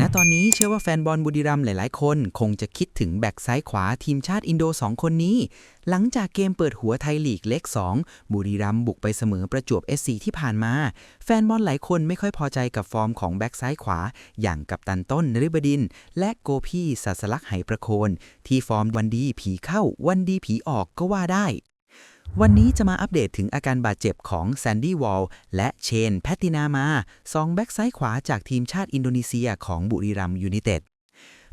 ณตอนนี้เชื่อว่าแฟนบอลบุรีรัมย์หลาย ๆ คนคงจะคิดถึงแบ็กซ้ายขวาทีมชาติอินโด 2 คนนี้ หลังจากเกมเปิดหัวไทยลีกเล็ก 2 บุรีรัมย์บุกไปเสมอประจวบ SC ที่ผ่านมา แฟนบอลหลายคนไม่ค่อยพอใจกับฟอร์มของแบ็กซ้ายขวา อย่างกัปตันต้นนฤบดิน และโกพี่ศาสลักษ์ไหประโคน ที่ฟอร์มวันดีผีเข้าวันดีผีออกก็ว่าได้ วันนี้จะมาอัปเดตถึงอาการบาดเจ็บของแซนดี้วอลและเชนแพตตินามาสองแบ็กซ้ายขวาจากทีมชาติอินโดนีเซียของบุรีรัมย์ยูไนเต็ด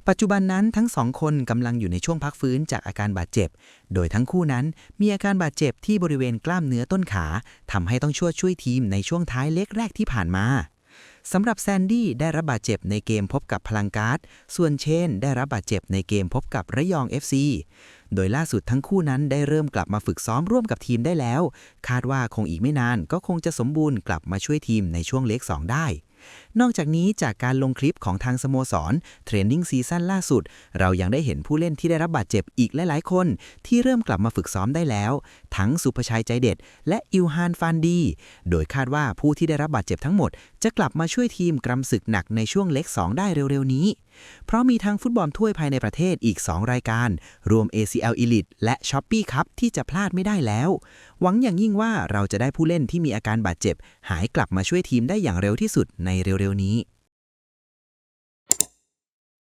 ปัจจุบันนั้นทั้งสองคนกำลังอยู่ในช่วงพักฟื้นจากอาการบาดเจ็บ โดยทั้งคู่นั้นมีอาการบาดเจ็บที่บริเวณกล้ามเนื้อต้นขาทำให้ต้องช่วยช่วยทีมในช่วงท้ายเล็กแรกที่ผ่านมา สำหรับแซนดี้ได้รับบาดเจ็บในเกมพบกับพลังการ์ด ส่วนเชนได้รับบาดเจ็บในเกมพบกับระยอง FC โดยล่าสุดทั้งคู่นั้นได้เริ่มกลับมาฝึกซ้อมร่วมกับทีมได้แล้ว คาดว่าคงอีกไม่นานก็คงจะสมบูรณ์กลับมาช่วยทีมในช่วงเล็ก2ได้ นอกจากนี้จากการลงคลิปของทางสโมสรเทรนนิ่งซีซั่นล่าสุด เรายังได้เห็นผู้เล่นที่ได้รับบาดเจ็บอีกหลายๆ คน ที่เริ่มกลับมาฝึกซ้อมได้แล้ว ทั้งสุภชัยใจเด็ด และอิวฮานฟานดี โดยคาดว่าผู้ที่ได้รับบาดเจ็บทั้งหมด จะกลับมาช่วยทีมกรำศึกหนักในช่วงเล็ก 2 ได้เร็วๆนี้ เพราะมีทั้งฟุตบอลถ้วยภายในประเทศอีก 2 รายการ รวม ACL Elite และ s h o p e e Cup ที่จะพลาดไม่ได้แล้ว หวังอย่างยิ่งว่าเราจะได้ผู้เล่นที่มีอาการบาดเจ็บ หายกลับมาช่วยทีมได้อย่างเร็วที่สุดในเร็วๆนี้